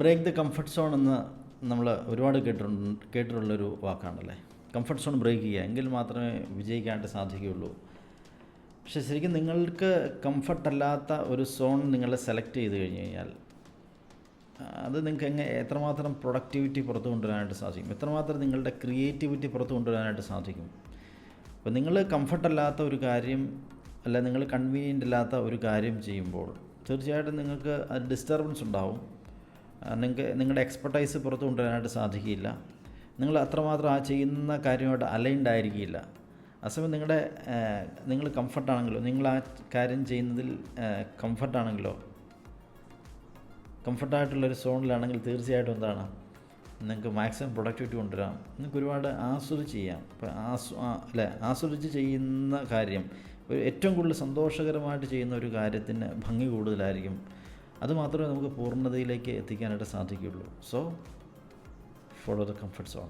Break the comfort zone എന്ന് നമ്മൾ ഒരുപാട് കേട്ടിട്ടുണ്ട് കേട്ടിട്ടുള്ളൊരു വാക്കാണല്ലേ? കംഫർട്ട് സോൺ ബ്രേക്ക് ചെയ്യുക. എങ്കിൽ മാത്രമേ വിജയിക്കാനായിട്ട് സാധിക്കുകയുള്ളൂ. പക്ഷെ ശരിക്കും നിങ്ങൾക്ക് കംഫർട്ട് അല്ലാത്ത ഒരു സോൺ നിങ്ങൾ സെലക്ട് ചെയ്ത് കഴിഞ്ഞ് കഴിഞ്ഞാൽ അത് നിങ്ങൾക്ക് എങ്ങനെ എത്രമാത്രം പ്രൊഡക്ടിവിറ്റി പുറത്തു കൊണ്ടുവരാനായിട്ട് സാധിക്കും? എത്രമാത്രം നിങ്ങളുടെ ക്രിയേറ്റിവിറ്റി പുറത്തു കൊണ്ടുവരാനായിട്ട് സാധിക്കും? അപ്പോൾ നിങ്ങൾ കംഫർട്ടല്ലാത്ത ഒരു കാര്യം അല്ല നിങ്ങൾ കൺവീനിയന്റ് അല്ലാത്ത ഒരു കാര്യം ചെയ്യുമ്പോൾ തീർച്ചയായിട്ടും നിങ്ങൾക്ക് ഡിസ്റ്റർബൻസ് ഉണ്ടാവും. നിങ്ങൾക്ക് നിങ്ങളുടെ എക്സ്പെർട്ടൈസ് പുറത്തു കൊണ്ടുവരാനായിട്ട് സാധിക്കില്ല നിങ്ങൾ അത്രമാത്രം ആ ചെയ്യുന്ന കാര്യമായിട്ട് അലൈൻഡ് ആയിരിക്കില്ല അസമയം നിങ്ങളുടെ നിങ്ങൾ കംഫർട്ടാണെങ്കിലോ നിങ്ങൾ ആ കാര്യം ചെയ്യുന്നതിൽ കംഫർട്ടാണെങ്കിലോ കംഫർട്ടായിട്ടുള്ളൊരു സോണിലാണെങ്കിൽ തീർച്ചയായിട്ടും എന്താണ് നിങ്ങൾക്ക് മാക്സിമം പ്രൊഡക്ടിവിറ്റി കൊണ്ടുവരാം. നിങ്ങൾക്ക് ഒരുപാട് ആസ്വദിച്ച് ചെയ്യാം. ഇപ്പോൾ ആസ്വ അല്ലേ ആസ്വദിച്ച് ചെയ്യുന്ന കാര്യം ഒരു ഏറ്റവും കൂടുതൽ സന്തോഷകരമായിട്ട് ചെയ്യുന്ന ഒരു കാര്യത്തിന് ഭംഗി കൂടുതലായിരിക്കും. അത് മാത്രമേ നമുക്ക് പൂർണതയിലേക്ക് എത്തിക്കാനായിട്ട് സാധിക്കുകയുള്ളൂ. So follow the comfort zone